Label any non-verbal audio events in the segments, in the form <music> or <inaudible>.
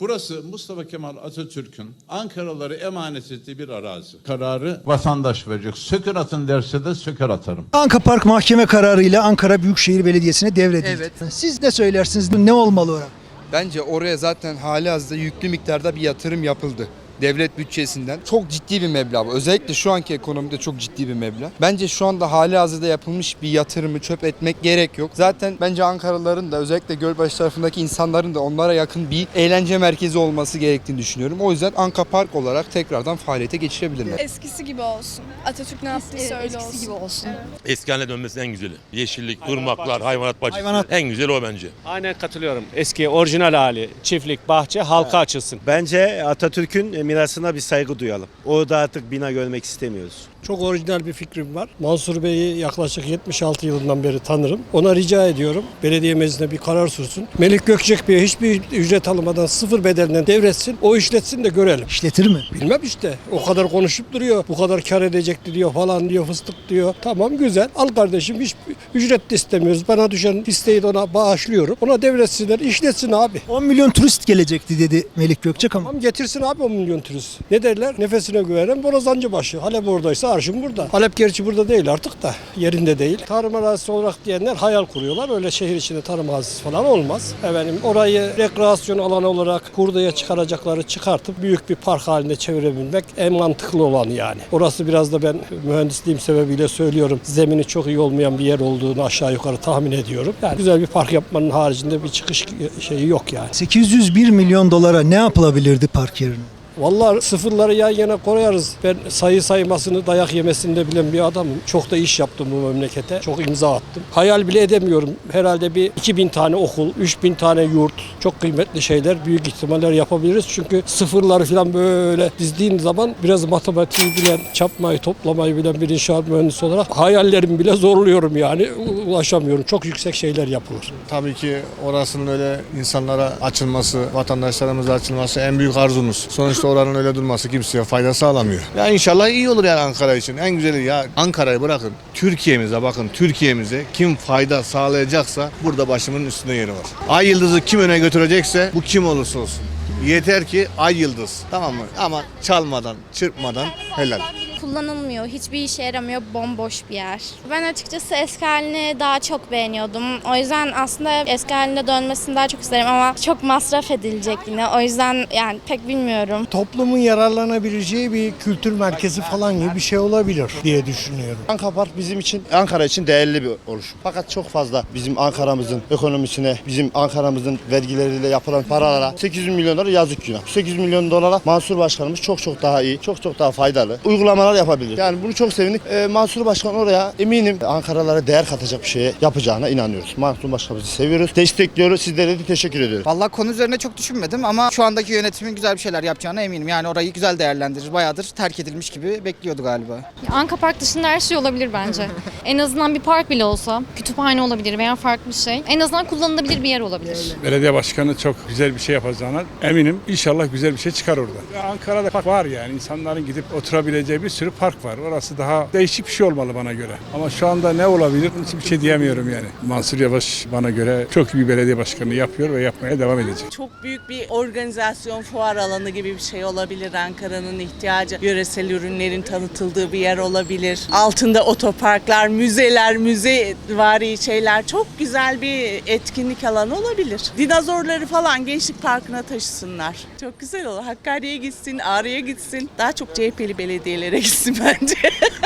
Burası Mustafa Kemal Atatürk'ün Ankaraları emanet ettiği bir arazi. Kararı vatandaş verecek. Sökür atın derse de söker atarım. Anka Park mahkeme kararıyla Ankara Büyükşehir Belediyesi'ne devredildi. Evet. Siz ne söylersiniz? Ne olmalı orada? Bence oraya zaten hali hazırda yüklü miktarda bir yatırım yapıldı. Devlet bütçesinden. Çok ciddi bir meblağ. Özellikle şu anki ekonomide çok ciddi bir meblağ. Bence şu anda hali hazırda yapılmış bir yatırımı çöp etmek gerek yok. Zaten bence Ankaralıların da özellikle Gölbaşı tarafındaki insanların da onlara yakın bir eğlence merkezi olması gerektiğini düşünüyorum. O yüzden Anka Park olarak tekrardan faaliyete geçirebilirler. Eskisi gibi olsun. Atatürk ne yaptıysa öyle eskisi olsun. gibi olsun. Eski haline dönmesi en güzeli. Yeşillik, ırmaklar, hayvanat bahçesi. Hayvanat- En güzeli o bence. Aynen katılıyorum. Eski orijinal hali, çiftlik, bahçe halka açılsın. Bence Atatürk'ün mirasına bir saygı duyalım. Orada artık bina görmek istemiyoruz. Çok orijinal bir fikrim var. Mansur Bey'i yaklaşık 76 yılından beri tanırım. Ona rica ediyorum belediye meclisine bir karar sürsün. Melik Gökçek Bey'e hiçbir ücret almadan sıfır bedelinden devretsin. O işletsin de görelim. İşletir mi? Bilmem işte. O kadar konuşup duruyor. Bu kadar kar edecekti diyor falan diyor fıstık diyor. Tamam güzel. Al kardeşim hiç ücret de istemiyoruz. Bana düşen isteği de ona bağışlıyorum. Ona devretsinler işletsin abi. 10 milyon turist gelecekti dedi Melik Gökçek ama Tamam getirsin abi 10 milyon turist. Ne derler? Nefesine güvenen borazancı başı. Halep oradaysa arşım burada. Halep gerçi burada değil artık da yerinde değil. Tarım arazisi olarak diyenler hayal kuruyorlar. Öyle şehir içinde tarım arazisi falan olmaz. Efendim orayı rekreasyon alanı olarak hurdaya çıkaracakları çıkartıp büyük bir park halinde çevirebilmek en mantıklı olan yani. Orası biraz da ben mühendisliğim sebebiyle söylüyorum. Zemini çok iyi olmayan bir yer olduğunu aşağı yukarı tahmin ediyorum. Yani güzel bir park yapmanın haricinde bir çıkış şeyi yok yani. 801 milyon dolara ne yapılabilirdi park yerine? Vallahi sıfırları yan yana koyarız. Ben sayı saymasını dayak yemesini de bilen bir adamım. Çok da iş yaptım bu memlekete. Çok imza attım. Hayal bile edemiyorum. Herhalde bir 2000 tane okul, 3000 tane yurt. Çok kıymetli şeyler, büyük ihtimaller yapabiliriz. Çünkü sıfırları falan böyle dizdiğin zaman biraz matematiği bilen, çarpmayı, toplamayı bilen bir inşaat mühendisi olarak hayallerimi bile zorluyorum yani. Ulaşamıyorum. Çok yüksek şeyler yapılır. Tabii ki orasının öyle insanlara açılması, vatandaşlarımıza açılması en büyük arzumuz. Sonuçta oranın öyle durması kimseye fayda sağlamıyor. Ya inşallah iyi olur yani Ankara için. En güzeli ya Ankara'yı bırakın. Türkiye'mize bakın Türkiye'mize kim fayda sağlayacaksa burada başımın üstünde yeri var. Ay yıldızı kim öne götürecekse bu kim olursa olsun. Yeter ki ay yıldız. Tamam mı? Ama çalmadan, çırpmadan helal. Kullanılmıyor, hiçbir işe yaramıyor, bomboş bir yer. Ben açıkçası eski halini daha çok beğeniyordum. O yüzden aslında eski haline dönmesini daha çok isterim ama çok masraf edilecek yine. O yüzden yani pek bilmiyorum. Toplumun yararlanabileceği bir kültür merkezi falan gibi bir şey olabilir diye düşünüyorum. Anka Park bizim için Ankara için değerli bir oluşum. Fakat çok fazla bizim Ankara'mızın ekonomisine, bizim Ankara'mızın vergileriyle yapılan paralara 800 milyon dolar yazık günah. 800 milyon dolara Mansur Başkanımız çok çok daha iyi, çok çok daha faydalı uygulamalar yapabilir. Yani bunu çok sevindik. Ee, Mansur Başkan oraya eminim Ankaralara değer katacak bir şey yapacağına inanıyoruz. Mansur Başkanımızı seviyoruz, destekliyoruz. Sizlere de teşekkür ediyoruz. Vallahi konu üzerine çok düşünmedim ama şu andaki yönetimin güzel bir şeyler yapacağına eminim. Yani orayı güzel değerlendirir. Bayağıdır terk edilmiş gibi bekliyordu galiba. Anka Park dışında her şey olabilir bence. <laughs> en azından bir park bile olsa, kütüphane olabilir veya farklı bir şey. En azından kullanılabilir bir yer olabilir. Belediye başkanı çok güzel bir şey yapacağına eminim. İnşallah güzel bir şey çıkar orada. Ankara'da park var yani. insanların gidip oturabileceği bir sürü park var. Orası daha değişik bir şey olmalı bana göre. Ama şu anda ne olabilir? Bunun için bir şey diyemiyorum yani. Mansur Yavaş bana göre çok iyi bir belediye başkanı yapıyor ve yapmaya devam edecek. Çok büyük bir organizasyon, fuar alanı gibi bir şey olabilir. Ankara'nın ihtiyacı, yöresel ürünlerin tanıtıldığı bir yer olabilir. Altında otoparklar, müzeler, müze vari şeyler. Çok güzel bir etkinlik alanı olabilir. Dinozorları falan Gençlik Parkı'na taşısınlar. Çok güzel olur. Hakkari'ye gitsin, Ağrı'ya gitsin. Daha çok CHP'li belediyelere gitsin bence.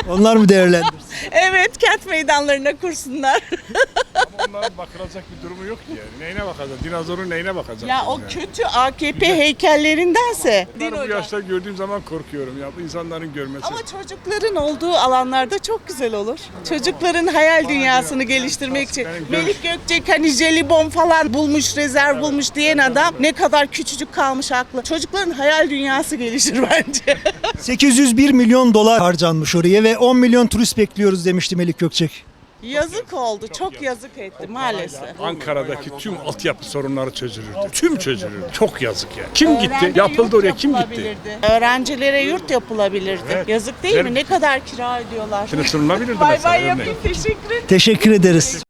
Onlar mı değerlendirsin? <laughs> evet, kent meydanlarına kursunlar. <laughs> Onların bakılacak bir durumu yok ki yani. Neyine bakacak? Dinozorun neyine bakacak? ya o kötü AKP heykellerindense. Din bu yaşta gördüğüm zaman korkuyorum ya. Bu insanların görmesi. Ama çocukların olduğu alanlarda çok güzel olur. Çocukların hayal dünyasını geliştirmek için. Melik Gökçek hani jelibon falan bulmuş, rezerv bulmuş diyen adam ne kadar küçücük kalmış aklı. Çocukların hayal dünyası gelişir <laughs> bence. 801 milyon dolar harcanmış oraya ve 10 milyon turist bekliyoruz demişti Melik Gökçek. Yazık oldu, çok yazık etti maalesef. Ankara'daki tüm altyapı sorunları çözülürdü. Tüm çözülürdü. Çok yazık yani. Kim gitti? Yapıldı oraya kim gitti? Öğrencilere yurt yapılabilirdi. Evet. Yazık değil mi? Ne kadar kira ödüyorlar? Şimdi sunulabilirdi Bay mesela. bay örneğin. yapayım, teşekkür ederim. Teşekkür ederiz.